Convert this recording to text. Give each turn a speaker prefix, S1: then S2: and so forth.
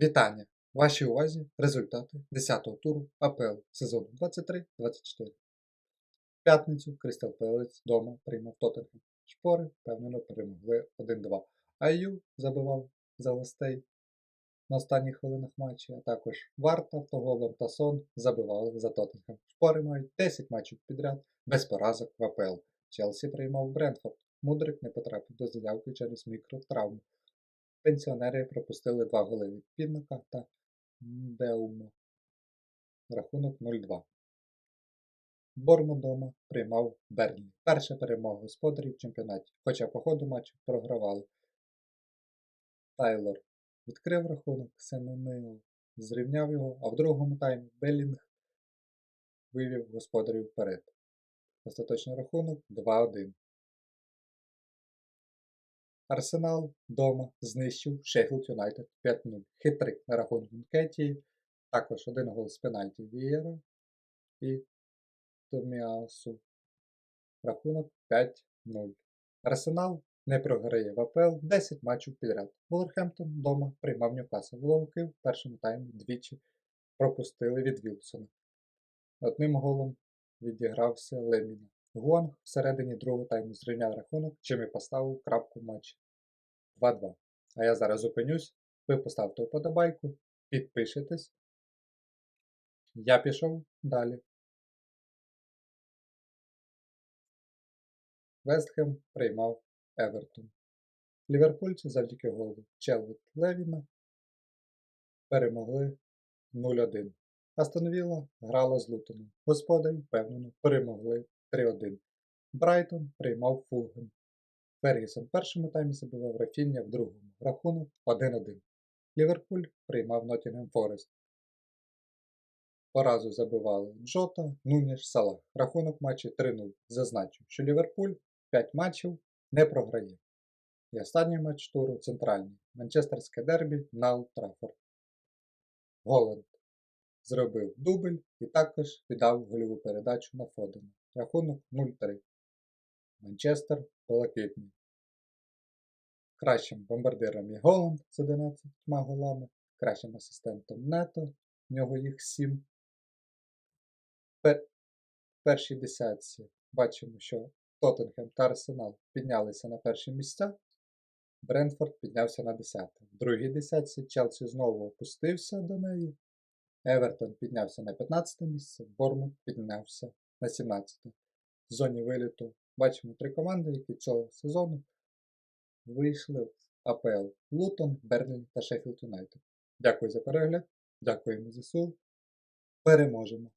S1: Вітання! Вашій увазі результати 10-го туру АПЛ сезону 23-24. В п'ятницю Кристал Пелець дома приймав Тоттенхем. Шпори впевнено перемогли 1-2. Айю забивав за гостей на останніх хвилинах матчі, а також Варт автоголом та Сон забивали за Тоттенхем. Шпори мають 10 матчів підряд без поразок в АПЛ. Челсі приймав Брентфорд. Мудрик не потрапив до заявки через мікротравму. Пенсіонери пропустили два голи від Піднока та Мдеумо. Рахунок 0-2. Борму дома приймав Берлін. Перша перемога господарів в чемпіонаті, хоча по ходу матчу програвали. Тайлор відкрив рахунок, Семенил зрівняв його, а в другому таймі Белінг вивів господарів вперед. Остаточний рахунок 2-1. Арсенал дома знищив Шеффілд Юнайтед 5-0. Хитрик на рахунку Нкетії, також один гол з пенальті Вієра і Томіасу. Рахунок 5-0. Арсенал не програє в АПЛ 10 матчів підряд. Волверхемптон дома приймав Ньюкасл. Головки в першому таймі двічі пропустили від Вілсона. Одним голом відігрався Леміна. Гуанг всередині другого тайму зрівняв рахунок, чим і поставив крапку в матчі 2-2. А я зараз зупинюсь, ви поставте вподобайку, підпишитесь. Я пішов далі. Вестхем приймав Евертон. Ліверпульці завдяки голу Челвіт Левіна перемогли 0-1. Астон Вілла грала з Лутоном. Господарі, впевнено, перемогли 3-1. Брайтон приймав Фулгем. Фергісон в першому таймі забивав Рафіння в другому. Рахунок 1-1. Ліверпуль приймав Ноттінгем Форест. Поразу забивали Джота, Нуніш, Салах. Рахунок матчі 3-0. Зазначив, що Ліверпуль 5 матчів не програє. І останній матч туру центральний. Манчестерське дербі на Траффорд. Голланд зробив дубль і також віддав гольову передачу на Фодена. Рахунок 0-3. Манчестер Блакитний. Кращим бомбардиром є Голланд з 11 голами, кращим асистентом Нето, в нього їх 7. Пер... В першій десятці бачимо, що Тоттенхем та Арсенал піднялися на перші місця. Брентфорд піднявся на 10. В другій десятці Челсі знову опустився до неї. Евертон піднявся на 15 місце, Бормут піднявся на 17. В зоні виліту бачимо три команди, які цього сезону вийшли в АПЛ Лутон, Берлін та Шеффілд Юнайтед. Дякую за перегляд, дякуємо ЗСУ. Переможемо!